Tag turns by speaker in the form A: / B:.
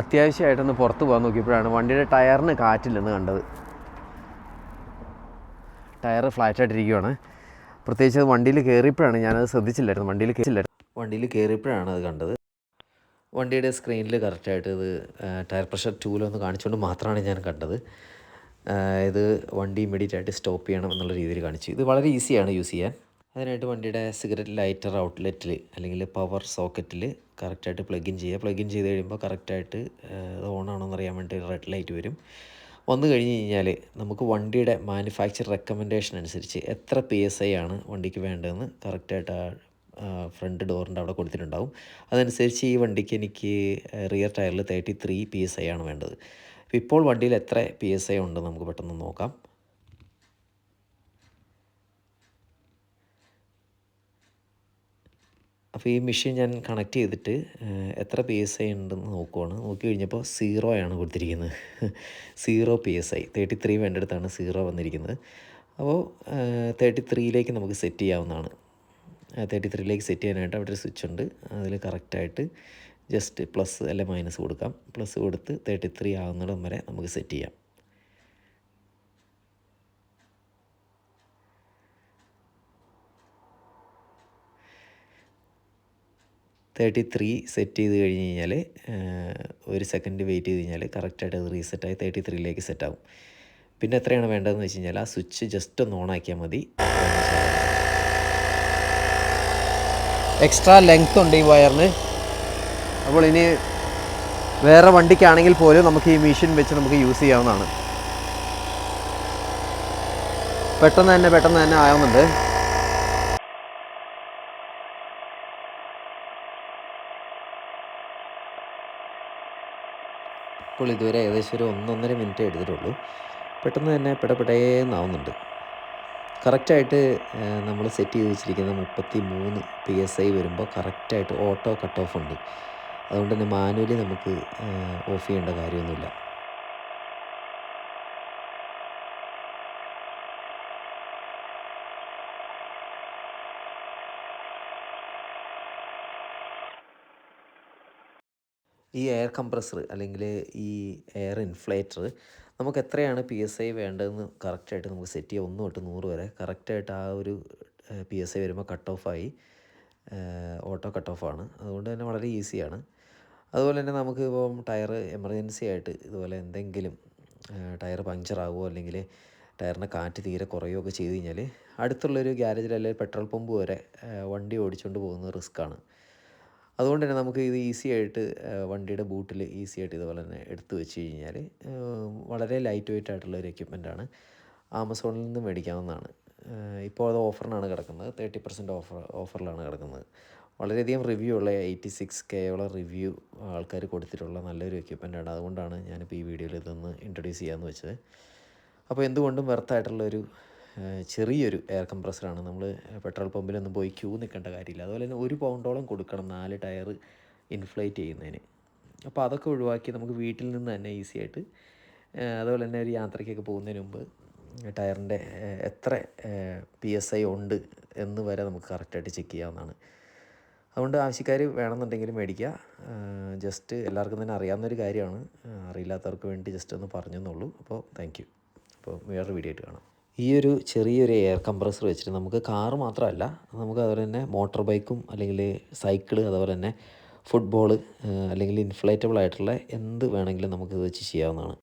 A: അത്യാവശ്യമായിട്ടൊന്ന് പുറത്ത് പോകാൻ നോക്കിയപ്പോഴാണ് വണ്ടിയുടെ ടയറിന് കാറ്റില്ലെന്ന് കണ്ടത്. ടയർ ഫ്ലാറ്റായിട്ടിരിക്കുകയാണ് പ്രത്യേകിച്ച് അത് വണ്ടിയിൽ കയറിയപ്പോഴാണ് ഞാനത് ശ്രദ്ധിച്ചില്ലായിരുന്നു. വണ്ടിയിൽ കയറില്ലായിരുന്നു വണ്ടിയിൽ കയറിയപ്പോഴാണ് അത് കണ്ടത്. വണ്ടിയുടെ സ്ക്രീനിൽ കറക്റ്റായിട്ട് ഇത് ടയർ പ്രഷർ ടൂലൊന്ന് കാണിച്ചുകൊണ്ട് മാത്രമാണ് ഞാൻ കണ്ടത്. ഇത് വണ്ടി ഇമ്മീഡിയറ്റ് ആയിട്ട് സ്റ്റോപ്പ് ചെയ്യണം എന്നുള്ള രീതിയിൽ കാണിച്ചു. ഇത് വളരെ ഈസിയാണ് യൂസ് ചെയ്യാൻ. അതിനായിട്ട് വണ്ടിയുടെ സിഗരറ്റ് ലൈറ്റർ ഔട്ട്ലെറ്റിൽ അല്ലെങ്കിൽ പവർ സോക്കറ്റിൽ കറക്റ്റായിട്ട് പ്ലഗ് ഇൻ ചെയ്യുക. പ്ലഗ് ഇൻ ചെയ്ത് കഴിയുമ്പോൾ കറക്റ്റായിട്ട് അത് ഓൺ ആണോ എന്നറിയാൻ വേണ്ടി റെഡ് ലൈറ്റ് വരും. വന്നു കഴിഞ്ഞ് കഴിഞ്ഞാൽ നമുക്ക് വണ്ടിയുടെ മാനുഫാക്ചർ റെക്കമെൻഡേഷൻ അനുസരിച്ച് എത്ര പി എസ് ഐ ആണ് വണ്ടിക്ക് വേണ്ടതെന്ന് കറക്റ്റായിട്ട് ആ ഫ്രണ്ട് ഡോറിന്റെ അവിടെ കൊടുത്തിട്ടുണ്ടാവും. അതനുസരിച്ച് ഈ വണ്ടിക്ക് എനിക്ക് rear ടയറിൽ thirty three P S I ആണ് വേണ്ടത്. ഇപ്പോൾ വണ്ടിയിൽ എത്ര പി എസ് ഐ ഉണ്ടെന്ന് നമുക്ക് പെട്ടെന്ന് നോക്കാം. അപ്പോൾ ഈ മെഷീൻ ഞാൻ കണക്ട് ചെയ്തിട്ട് എത്ര പി എസ് ഐ ഉണ്ടെന്ന് നോക്കുവാണ്. നോക്കി കഴിഞ്ഞപ്പോൾ സീറോ ആണ് കൊടുത്തിരിക്കുന്നത്. Zero P S I. Thirty three വേണ്ടിടത്താണ് zero വന്നിരിക്കുന്നത്. അപ്പോൾ തേർട്ടി ത്രീയിലേക്ക് നമുക്ക് സെറ്റ് ചെയ്യാവുന്നതാണ്. തേർട്ടി ത്രീയിലേക്ക് സെറ്റ് ചെയ്യാനായിട്ട് അവിടെ ഒരു സ്വിച്ച് ഉണ്ട്. അതിൽ കറക്റ്റായിട്ട് ജസ്റ്റ് പ്ലസ് അല്ലെ മൈനസ് കൊടുക്കാം. പ്ലസ് കൊടുത്ത് തേർട്ടി ത്രീ ആകുന്നിടം വരെ നമുക്ക് സെറ്റ് ചെയ്യാം. തേർട്ടി ത്രീ സെറ്റ് ചെയ്ത് കഴിഞ്ഞ് കഴിഞ്ഞാൽ ഒരു സെക്കൻഡ് വെയിറ്റ് ചെയ്ത് കഴിഞ്ഞാൽ കറക്റ്റായിട്ട് അത് റീസെറ്റായി തേർട്ടി ത്രീയിലേക്ക് സെറ്റാകും പിന്നെ എത്രയാണ് വേണ്ടതെന്ന് വെച്ച് കഴിഞ്ഞാൽ ആ സ്വിച്ച് ജസ്റ്റ് ഒന്ന് ഓണാക്കിയാൽ മതി. എക്സ്ട്രാ ലെങ്ത് ഉണ്ട് ഈ വയറിന് അപ്പോൾ ഇനി വേറെ വണ്ടിക്കാണെങ്കിൽ പോലും നമുക്ക് ഈ മെഷീൻ വെച്ച് നമുക്ക് യൂസ് ചെയ്യാവുന്നതാണ്. പെട്ടെന്ന് തന്നെ പെട്ടെന്ന് തന്നെ ആവുന്നുണ്ട്. ഇപ്പോൾ ഇതുവരെ ഏകദേശം ഒരു ഒന്നൊന്നര മിനിറ്റ് എടുത്തിട്ടുള്ളൂ. പെട്ടെന്ന് തന്നെ പെടപെടേന്നാവുന്നുണ്ട്. കറക്റ്റായിട്ട് നമ്മൾ സെറ്റ് ചെയ്ത് വെച്ചിരിക്കുന്ന മുപ്പത്തി മൂന്ന് പി എസ് ഐ വരുമ്പോൾ കറക്റ്റായിട്ട് ഓട്ടോ കട്ട് ഓഫ് ഉണ്ട്. അതുകൊണ്ട് തന്നെ മാനുവലി നമുക്ക് ഓഫ് ചെയ്യേണ്ട കാര്യമൊന്നുമില്ല. ഈ എയർ കംപ്രസർ അല്ലെങ്കിൽ ഈ എയർ ഇൻഫ്ലേറ്റർ നമുക്ക് എത്രയാണ് പി എസ് ഐ വേണ്ടതെന്ന് കറക്റ്റായിട്ട് നമുക്ക് സെറ്റ് ചെയ്യാം. ഒന്ന് തൊട്ട് നൂറ് വരെ. കറക്റ്റായിട്ട് ആ ഒരു പി എസ് ഐ വരുമ്പോൾ കട്ട് ഓഫായി ഓട്ടോ കട്ട് ഓഫാണ് അതുകൊണ്ട് തന്നെ വളരെ ഈസിയാണ് അതുപോലെ തന്നെ നമുക്ക് ഇപ്പം ടയർ എമർജൻസി ആയിട്ട് ഇതുപോലെ എന്തെങ്കിലും ടയർ പഞ്ചറാകുമോ അല്ലെങ്കിൽ ടയറിന്റെ കാറ്റ് തീരെ കുറയുകയോ ഒക്കെ ചെയ്ത് കഴിഞ്ഞാൽ അടുത്തുള്ളൊരു ഗ്യാരേജിൽ അല്ലെങ്കിൽ പെട്രോൾ പമ്പ് വരെ വണ്ടി ഓടിച്ചുകൊണ്ട് പോകുന്നത് റിസ്ക്കാണ് അതുകൊണ്ട് തന്നെ നമുക്ക് ഇത് ഈസി ആയിട്ട് വണ്ടിയുടെ ബൂട്ടിൽ ഈസി ആയിട്ട് ഇതുപോലെ തന്നെ എടുത്തു വെച്ച് കഴിഞ്ഞാൽ വളരെ ലൈറ്റ് വെയിറ്റ് ആയിട്ടുള്ള ഒരു എക്യുപ്മെന്റ് ആണ് ആമസോണിൽ നിന്ന് മേടിക്കാവുന്നതാണ്. ഇപ്പോൾ അത് ഓഫറിനാണ് കിടക്കുന്നത്. തേർട്ടി പെർസെന്റ് ഓഫർ ഓഫറിലാണ് കിടക്കുന്നത്. വളരെയധികം റിവ്യൂ ഉള്ള എയ്റ്റി സിക്സ് കെയോളം റിവ്യൂ ആൾക്കാർ കൊടുത്തിട്ടുള്ള നല്ലൊരു എക്യുപ്മെന്റ് ആണ്. അതുകൊണ്ടാണ് ഞാനിപ്പോൾ ഈ വീഡിയോയിൽ ഇതൊന്ന് ഇൻട്രൊഡ്യൂസ് ചെയ്യാമെന്ന് വെച്ചത്. അപ്പോൾ എന്തുകൊണ്ടും വെർത്തായിട്ടുള്ളൊരു ചെറിയൊരു എയർ കംപ്രസറാണ് നമ്മൾ പെട്രോൾ പമ്പിലൊന്നും പോയി ക്യൂ നിൽക്കേണ്ട കാര്യമില്ല. അതുപോലെ തന്നെ ഒരു പൗണ്ടോളം കൊടുക്കണം നാല് ടയർ ഇൻഫ്ലേറ്റ് ചെയ്യുന്നതിന്. അപ്പോൾ അതൊക്കെ ഒഴിവാക്കി നമുക്ക് വീട്ടിൽ നിന്ന് തന്നെ ഈസി ആയിട്ട് അതുപോലെ തന്നെ ഒരു യാത്രയ്ക്കൊക്കെ പോകുന്നതിന് മുമ്പ് ടയറിന്റെ എത്ര പി എസ് ഐ ഉണ്ട് എന്ന് വരെ നമുക്ക് കറക്റ്റായിട്ട് ചെക്ക് ചെയ്യാവുന്നതാണ്. അതുകൊണ്ട് ആവശ്യക്കാർ വേണമെന്നുണ്ടെങ്കിൽ മേടിക്കുക. ജസ്റ്റ് എല്ലാവർക്കും തന്നെ അറിയാവുന്നൊരു കാര്യമാണ്. അറിയില്ലാത്തവർക്ക് വേണ്ടി ജസ്റ്റ് ഒന്ന് പറഞ്ഞെന്നുള്ളൂ. അപ്പോൾ താങ്ക് യു അപ്പോൾ വേറൊരു വീഡിയോ ആയിട്ട് കാണാം. ഈ ഒരു ചെറിയൊരു എയർ കംപ്രസർ വെച്ചിട്ട് നമുക്ക് കാറ് മാത്രമല്ല നമുക്ക് അതുപോലെ തന്നെ മോട്ടോർ ബൈക്കും അല്ലെങ്കിൽ സൈക്കിൾ അതുപോലെ തന്നെ ഫുട്ബോൾ അല്ലെങ്കിൽ ഇൻഫ്ലേറ്റബിൾ ആയിട്ടുള്ള എന്ത് വേണമെങ്കിലും നമുക്ക് ഇത് വെച്ച് ചെയ്യാവുന്നതാണ്.